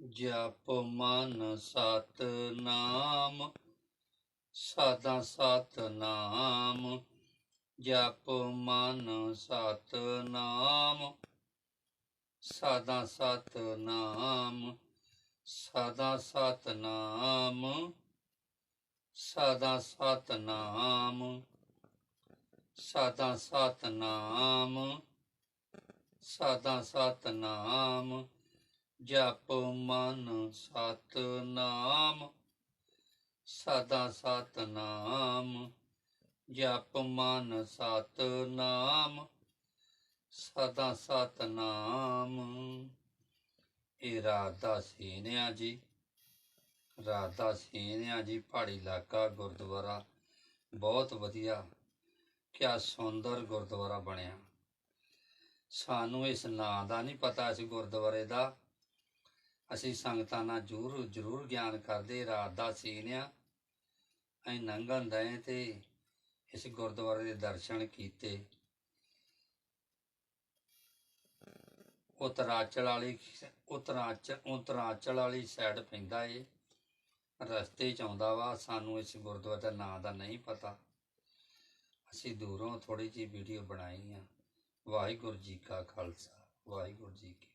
ਜਪ ਮਨ ਸਤ ਨਾਮ ਸਾਦਾ ਸਤ ਨਾਮ ਜਪ ਮਨ ਸਤ ਨਾਮ ਸਾਦਾ ਸਤ ਨਾਮ ਸਦਾ ਸਤ ਨਾਮ ਸਦਾ ਸਤ ਨਾਮ ਸਾਦਾ ਸਤ ਨਾਮ ਸਦਾ ਸਤ ਨਾਮ ਜਪ ਮਨ ਸਤ ਨਾਮ ਸਦਾ ਸਤ ਨਾਮ ਜਪ ਮਨ ਸਤ ਨਾਮ ਸਦਾ ਸਤ ਨਾਮ ਇਹ ਰਾਧਾ ਸੀਨਿਆ ਜੀ, ਰਾਧਾ ਸੀਨਿਆ ਜੀ, ਪਹਾੜੀ ਇਲਾਕਾ, ਗੁਰਦੁਆਰਾ, ਬਹੁਤ ਵਧੀਆ, ਕਿਆ ਸੁੰਦਰ ਗੁਰਦੁਆਰਾ ਬਣਿਆ। ਸਾਨੂੰ ਇਸ ਨਾਂ ਦਾ ਨਹੀਂ ਪਤਾ ਇਸ ਗੁਰਦੁਆਰੇ ਦਾ। ਅਸੀਂ ਸੰਗਤਾਂ ਨਾਲ ਜ਼ਰੂਰ ਜ਼ਰੂਰ ਗਿਆਨ ਕਰਦੇ, ਰਾਤ ਦਾ ਸੀਨ ਆ। ਅਸੀਂ ਨੰਗਨ ਦਏ ਤੇ ਇਸ ਗੁਰਦੁਆਰੇ ਦੇ ਦਰਸ਼ਨ ਕੀਤੇ। ਉਤਰਾਚਲ ਵਾਲੀ, ਉਤਰਾਚਲ ਉਤਰਾਚਲ ਵਾਲੀ ਸਾਈਡ ਪੈਂਦਾ ਏ। ਰਸਤੇ ਚ ਆਉਂਦਾ ਵਾ, ਸਾਨੂੰ ਇਸ ਗੁਰਦੁਆਰੇ ਦਾ ਨਾਂ ਦਾ ਨਹੀਂ ਪਤਾ। ਅਸੀਂ ਦੂਰੋਂ ਥੋੜੀ ਜਿਹੀ ਵੀਡੀਓ ਬਣਾਈ ਆ। ਵਾਹਿਗੁਰੂ ਜੀ ਕਾ ਖਾਲਸਾ, ਵਾਹਿਗੁਰੂ ਜੀ ਕੀ